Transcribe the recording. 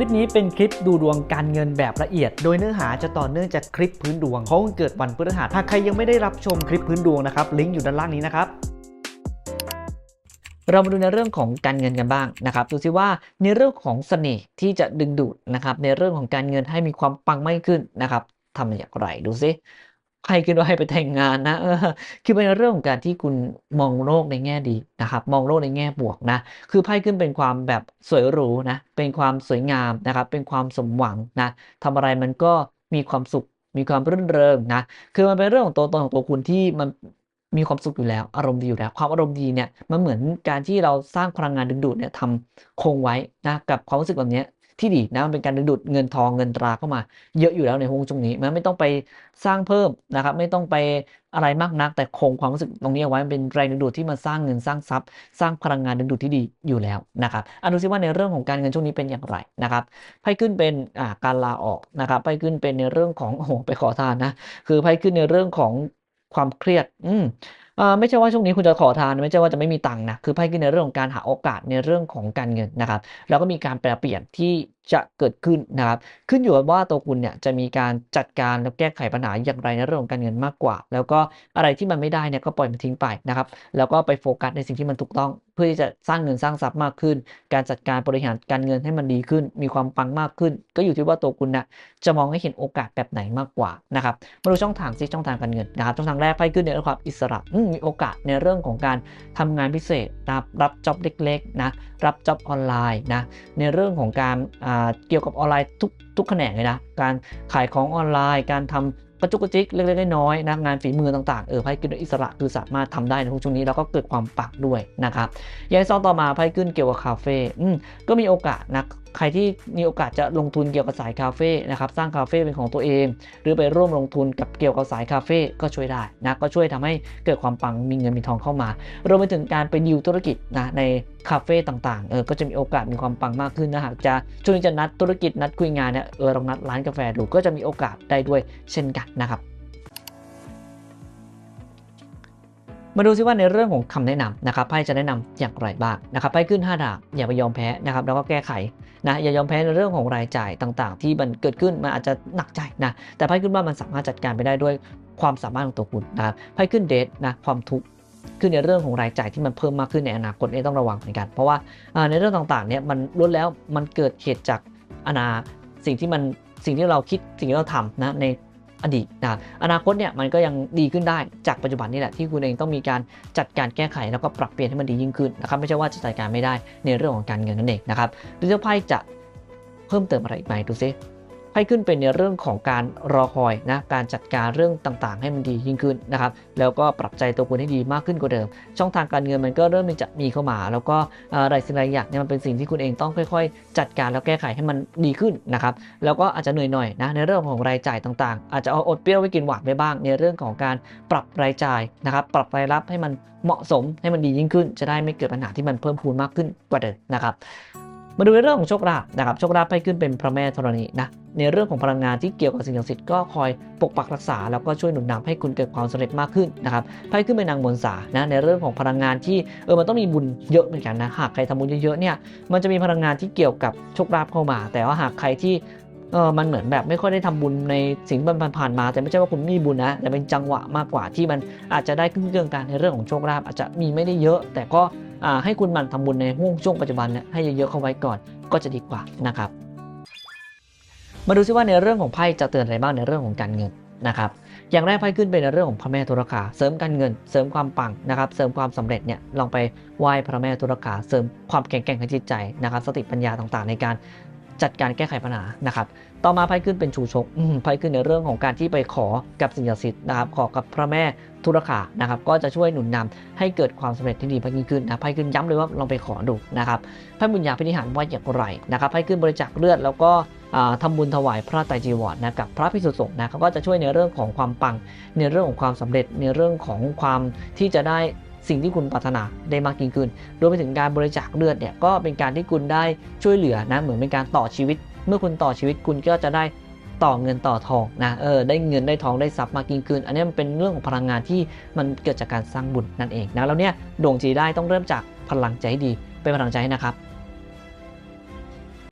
ลิปนี้เป็นคลิปดูดวงการเงินแบบละเอียด โดยเนื้อหาจะต่อเนื่องจากคลิปพื้นดวงเพราเกิดวันพฤหัสหากใครยังไม่ได้รับชมคลิปพื้นดวงนะครับ ลิงก์อยู่ด้านล่างนี้นะครับเรามาดูในเรื่องของการเงินกันบ้างนะครับ ดูซิว่าในเรื่องของเสน่ห์ที่จะดึงดูดนะครับ ในเรื่องของการเงินให้มีความปังมากขึ้นนะครับทำอย่างไรดูซิ ใครคิดว่าให้ไปแต่งงานนะเออคือเป็นเรื่องของการที่คุณมองโลกในแง่ดีนะครับ มองโลกในแง่บวกนะ คือไพ่ขึ้นเป็นความแบบสวยหรูนะ เป็นความสวยงามนะครับ เป็นความสมหวังนะทำอะไรมันก็มีความสุข มีความรื่นเริงนะ คือมันเป็นเรื่องของตัวตนของตัวคุณที่มันมีความสุขอยู่แล้ว อารมณ์ดีอยู่แล้ว ความอารมณ์ดีเนี่ยมันเหมือนการที่เราสร้างพลังงานดึงดูดเนี่ยทำคงไว้นะกับความรู้สึกแบบเนี้ย ที่ดีนะมันเป็นการดึงดูดเงินทองเงินตราเข้ามา เยอะอยู่แล้วในฮวงจุ้งนี้มันไม่ต้องไปสร้างเพิ่มนะครับ ไม่ต้องไปอะไรมากนัก แต่คงความรู้สึกตรงนี้เอาไว้มันเป็นแรงดึงดูดที่มาสร้างเงินสร้างทรัพย์ สร้างพลังงานดึงดูดที่ดีอยู่แล้วนะครับอะดูซิว่าในเรื่องของการเงินช่วงนี้เป็นอย่างไรนะครับไพ่ขึ้นเป็นการลาออกนะครับไพ่ขึ้นเป็นในเรื่องของโอ้โหไปขอทานนะคือไพ่ขึ้นในเรื่องของความเครียด อืม ไม่ใช่ว่าช่วงนี้คุณจะขอทาน ไม่ใช่ว่าจะไม่มีตังค์นะคือไพ่ขึ้นในเรื่องของการหาโอกาสในเรื่องของการเงินนะครับ แล้วก็มีการแปลเปลี่ยนที่ จะเกิดขึ้นนะครับ ขึ้นอยู่กับว่าตัวคุณเนี่ยจะมีการจัดการและแก้ไขปัญหาอย่างไรในเรื่องของการเงินมากกว่า แล้วก็อะไรที่มันไม่ได้เนี่ยก็ปล่อยมันทิ้งไปนะครับ แล้วก็ไปโฟกัสในสิ่งที่มันถูกต้อง เพื่อที่จะสร้างเงินสร้างทรัพย์มากขึ้น การจัดการบริหารการเงินให้มันดีขึ้น มีความปังมากขึ้น ก็อยู่ที่ว่าตัวคุณนะจะมองให้เห็นโอกาสแบบไหนมากกว่านะครับมาดูช่องทางซิช่องทางการเงินนะครับช่องทางแรกไพ่ขึ้นในเรื่องความอิสระมมีโอกาสในเรื่องของการทำงานพิเศษรับรับจ็อบเล็กๆนะรับจ็อบออนไลน์นะในเรื่องของการอ่าเกี่ยวกับออนไลน์ทุกทุกแขนงเลยนะ การขายของออนไลน์ การทำกระจุกกระจิกเล็กๆน้อยๆนะงานฝีมือต่างๆเออไพ่ขึ้นอิสระคือสามารถทำได้ในช่วงนี้แล้วก็เกิดความปักด้วยนะครับย้ายซองต่อมาไพ่ขึ้นเกี่ยวกับคาเฟ่ก็มีโอกาสนะใครที่มีโอกาสจะลงทุนเกี่ยวกับสายคาเฟ่นะครับสร้างคาเฟ่เป็นของตัวเอง หรือไปร่วมลงทุนกับเกี่ยวกับสายคาเฟ่ก็ช่วยได้นะก็ช่วยทำให้เกิดความปังมีเงินมีทองเข้ามารวมไปถึงการไปดิวธุรกิจนะในคาเฟ่ต่างๆเออก็จะมีโอกาสมีความปังมากขึ้นนะหากจะช่วงนี้จะนัดธุรกิจนัดคุยงานเนี่ยเออลองนัดร้านกาแฟดูก็จะมีโอกาสได้ด้วยเช่นกันนะครับ มาดูซิว่าในเรื่องของคำแนะนำนะครับไพ่จะแนะนำอย่างไรบ้างนะครับไพ่ขึ้น 5 ดาบอย่าไปยอมแพ้นะครับแล้วก็แก้ไขนะอย่ายอมแพ้ในเรื่องของรายจ่ายต่างๆ ที่มันเกิดขึ้นมันอาจจะหนักใจนะแต่ไพ่ขึ้นว่ามันสามารถจัดการไปได้ด้วยความสามารถของตัวคุณนะครับไพ่ขึ้นเดทนะความทุกข์ขึ้นในเรื่องของรายจ่ายที่มันเพิ่มมากขึ้นในอนาคตนี่ต้องระวังเหมือนกัน เพราะว่าอ่าในเรื่องต่างๆเนี่ยมันล้วนแล้วมันเกิดเหตุจากอนาสิ่งที่มันสิ่งที่เราคิดสิ่งที่เราทำนะใน อดีตนะอนาคตเนี่ยมันก็ยังดีขึ้นได้จากปัจจุบันนี่แหละที่คุณเองต้องมีการจัดการแก้ไขแล้วก็ปรับเปลี่ยนให้มันดียิ่งขึ้นนะครับไม่ใช่ว่าจะจัดการไม่ได้ในเรื่องของการเงินนั่นเองนะครับดูเจ้าไพ่จะเพิ่มเติมอะไรอีกไหมดูซิ ไพ่ขึ้นเป็นในเรื่องของการรอคอยนะการจัดการเรื่องต่างๆ ให้มันดียิ่งขึ้นนะครับแล้วก็ปรับใจตัวคุณให้ดีมากขึ้นกว่าเดิม ช่องทางการเงินมันก็เริ่มจะมีเข้ามา แล้วก็อะไรสิ่งหลายอย่างเนี่ยมันเป็นสิ่งที่คุณเองต้องค่อย ๆ จัดการแล้วแก้ไขให้มันดีขึ้นนะครับแล้วก็อาจจะเหนื่อยหน่อยนะในเรื่องของรายจ่ายต่างๆ อาจจะเอาอดเปรี้ยวไว้กินหวานไปบ้าง ในเรื่องของการปรับรายจ่ายนะครับปรับรายรับให้มันเหมาะสมให้มันดียิ่งขึ้น จะได้ไม่เกิดปัญหาที่มันเพิ่มพูนมากขึ้นกว่าเดิมนะครับ มาดูในเรื่องของโชคลาภนะครับโชคลาภให้ขึ้นเป็นพระแม่ธรณีนะในเรื่องของพลังงานที่เกี่ยวกับสิ่งศักดิ์สิทธิ์ก็คอยปกปักรักษา แล้วก็ช่วยหนุนนำให้คุณเกิดความสำเร็จมากขึ้นนะครับไพ่ขึ้นเป็นนางมนสานะในเรื่องของพลังงานที่เออมันต้องมีบุญเยอะเหมือนกันนะหากใครทำบุญเยอะๆเนี่ยมันจะมีพลังงานที่เกี่ยวกับโชคลาภเข้ามา แต่ว่าหากใครที่เออมันเหมือนแบบไม่ค่อยได้ทำบุญในสิ่งที่มันผ่านมา แต่ไม่ใช่ว่าคุณไม่มีบุญนะ แต่เป็นจังหวะมากกว่าที่มันอาจจะได้ขึ้นเรื่องการในเรื่องของโชคลาภอาจจะมีไม่ได้เยอะ แต่ก็ ให้คุณหมันทำบุญในห่วงช่วงปัจจุบันเนี่ยให้เยอะๆเข้าไว้ก่อนก็จะดีกว่านะครับ มาดูซิว่าในเรื่องของไพ่จะเตือนอะไรบ้างในเรื่องของการเงินนะครับอย่างแรกไพ่ขึ้นเป็นในเรื่องของพระแม่ตุรคาเสริมการเงิน เสริมความปังนะครับเสริมความสำเร็จเนี่ยลองไปไหว้พระแม่ตุรคาเสริมความแข็งแกร่งทางจิตใจนะครับ สติปัญญาต่างๆ ในการ จัดการแก้ไขปัญหานะครับ ต่อมาไพ่ขึ้นเป็นชูชกไพ่ขึ้นในเรื่องของการที่ไปขอกับสิ่งศักดิ์สิทธิ์นะครับ ขอกับพระแม่ทุรคานะครับ ก็จะช่วยหนุนนำให้เกิดความสำเร็จที่ดีมากยิ่งขึ้นนะไพ่ขึ้นย้ำเลยว่าลองไปขอดูนะครับไพ่บุญญาพินิหารว่าอย่างไรนะครับไพ่ขึ้นบริจาคเลือดแล้วก็อ่าทำบุญถวายพระไตรจีวรนะกับพระพิสุสงฆ์นะเขาก็จะช่วยในเรื่องของความปัง ในเรื่องของความสำเร็จในเรื่องของความที่จะได้ สิ่งที่คุณปรารถนาได้มากยิ่งขึ้น รวมไปถึงการบริจาคเลือดเนี่ยก็เป็นการที่คุณได้ช่วยเหลือนะเหมือนเป็นการต่อชีวิต เมื่อคุณต่อชีวิตคุณก็จะได้ต่อเงินต่อทองนะเออได้เงินได้ทองได้ทรัพย์มากยิ่งขึ้น อันนี้มันเป็นเรื่องของพลังงานที่มันเกิดจากการสร้างบุญนั่นเองนะแล้วเนี่ยดวงจีได้ต้องเริ่มจากพลังใจให้ดีเป็นพลังใจนะครับ